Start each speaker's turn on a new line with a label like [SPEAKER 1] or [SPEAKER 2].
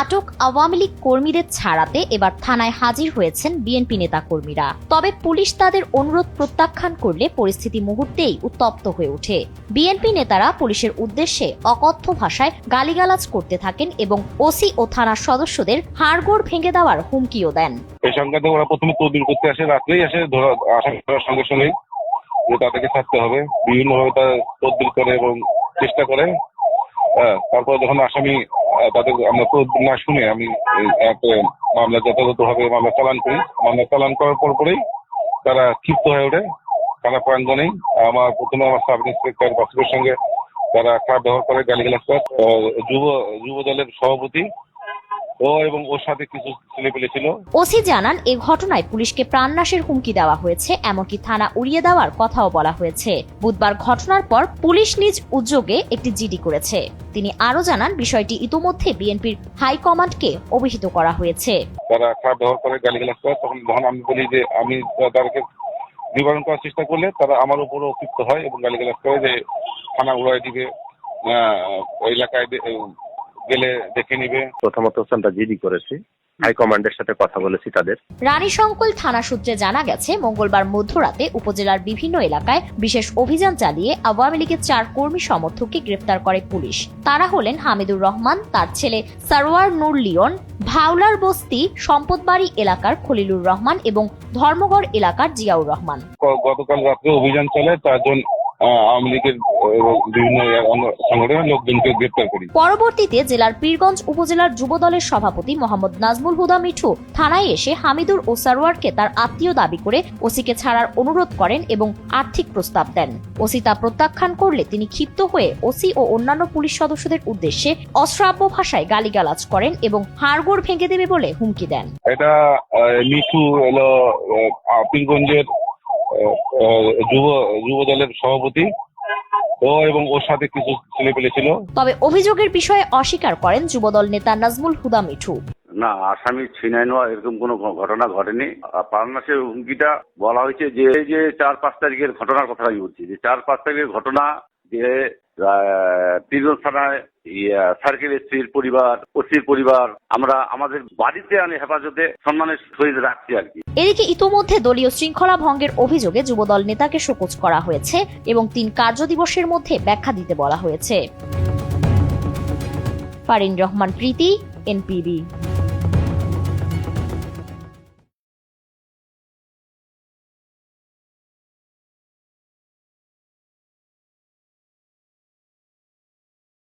[SPEAKER 1] আটক আওয়ামী লীগ কর্মীদের ছাড়াতে এবার থানায় হাজির হয়েছেন বিএনপি নেতা কর্মীরা তবে পুলিশ তাদের অনুরোধ প্রত্যাখ্যান করলে পরিস্থিতি মুহূর্তেই উত্তপ্ত হয়ে ওঠে। বিএনপি নেতারা পুলিশের উদ্দেশ্যে অকথ্য ভাষায় গালিগালাজ করতে থাকেন এবং ওসি ও থানার সদস্যদের হাড়গোড় ভেঙে দেওয়ার হুমকিও দেন।
[SPEAKER 2] এই সংক্রান্তে ওরা প্রথমে তদবির করতে আসে রাত্রেই আসে ধরা আসামি সঙ্গে সঙ্গেই যে তাদেরকে ছাড়তে হবে। বিভিন্নভাবে তারা তদবির করে এবং চেষ্টা করে। হ্যাঁ, তারপর যখন আসামি তাদের আমরা তো না শুনে আমি মামলা যথাযথ মামলা যথাযথভাবে মামলা চালান করি। মামলা চালান করার পর পরেই তারা ক্ষিপ্ত হয়ে ওঠে থানা প্রাঙ্গনেই আমার প্রথমে আমার সাব ইন্সপেক্টর বাসুকের সঙ্গে তারা খারাপ ব্যবহার করে গালিগালাজ যুব যুব দলের সভাপতি ও এবং ওর সাথে কিছু ছেলে।
[SPEAKER 1] ওসি জানান এ ঘটনায় পুলিশকে প্রাণনাশের হুমকি দেওয়া হয়েছে এমনকি থানা উড়িয়ে দেওয়ার কথাও বলা হয়েছে। বুধবার ঘটনার পর পুলিশ নিজ উদ্যোগে একটি জিডি করেছে। তিনি আরও জানান বিষয়টি ইতোমধ্যে বিএনপির হাইকমান্ডকে অভিহিত করা হয়েছে।
[SPEAKER 2] তারা খারাপ ব্যবহার করে গালিগালাজ করে তখন যখন আমি বলি যে আমি তাদেরকে নিবারণ করার চেষ্টা করলে তারা আমার উপরও ক্ষিপ্ত হয় এবং গালিগালাজ করে যে থানা উড়াই দিবে এলাকায় গেলে দেখে নিবে।
[SPEAKER 3] প্রথমত আমরা জিডি করেছি। হাইকমান্ডের সাথে কথা বলেছি তাদের।
[SPEAKER 1] রানীশঙ্কল থানা সূত্রে জানা গেছে মঙ্গলবার মধ্যরাতে উপজেলার বিভিন্ন এলাকায় বিশেষ অভিযান চালিয়ে আওয়ামী লীগের চার কর্মী সমর্থককে গ্রেফতার করে পুলিশ। তারা হলেন হামিদুর রহমান তার ছেলে সারোয়ার নূর লিওন ভাওলার বস্তি সম্পদবাড়ি এলাকার খলিলুর রহমান এবং ধর্মগড় এলাকার জিয়াউর রহমান।
[SPEAKER 2] গতকাল রাত্রে অভিযান চলে চারজন আওয়ামী লীগের বিভিন্ন সংগঠনের লোকজনকে গ্রেপ্তার করি।
[SPEAKER 1] পরবর্তীতে জেলার পীরগঞ্জ উপজেলার যুবদলের সভাপতি মোহাম্মদ নাজমুল হুদা মিঠু থানায় এসে হামিদুর ও সারোয়ারকে তার আত্মীয় দাবি করে ওসিকে ছাড়ার অনুরোধ করেন এবং আর্থিক প্রস্তাব দেন। ওসি তা প্রত্যাখ্যান করলে তিনি ক্ষিপ্ত হয়ে ওসি ও অন্যান্য পুলিশ সদস্যদের উদ্দেশ্যে অশ্রাব্য ভাষায় গালিগালাজ করেন এবং হাড়গোড় ভেঙে দেবে বলে হুমকি দেন।
[SPEAKER 2] এটা মিঠু হলো পীরগঞ্জের যুব যুব দলের সভাপতি ও এবং ওর সাথে কিছু ছেলে পেলে ছিল।
[SPEAKER 1] তবে অভিযোগের বিষয়ে অস্বীকার করেন যুবদল নেতা নাজমুল হুদা মিঠু।
[SPEAKER 4] না আসামি ছিনাই নেওয়া এরকম কোনো ঘটনা ঘটেনি। আর পারনাসের হুমকিটা বলা হয়েছে যে এই যে চার পাঁচ তারিখের ঘটনার কথা আমি বলছি যে চার পাঁচ তারিখের ঘটনা যে আহ, থানায় সার্কেল স্ত্রীর পরিবার ওসির পরিবার আমরা আমাদের বাড়িতে আনে হেফাজতে সম্মানের সহিত রাখছি আর কি।
[SPEAKER 1] এদিকে ইতোমধ্যে দলীয় শৃঙ্খলা ভঙ্গের অভিযোগে যুবদল নেতাকে শোকজ করা হয়েছে এবং তিন কার্যদিবসের মধ্যে ব্যাখ্যা দিতে বলা হয়েছে। ফারিন রহমান প্রীতি এনপিবি।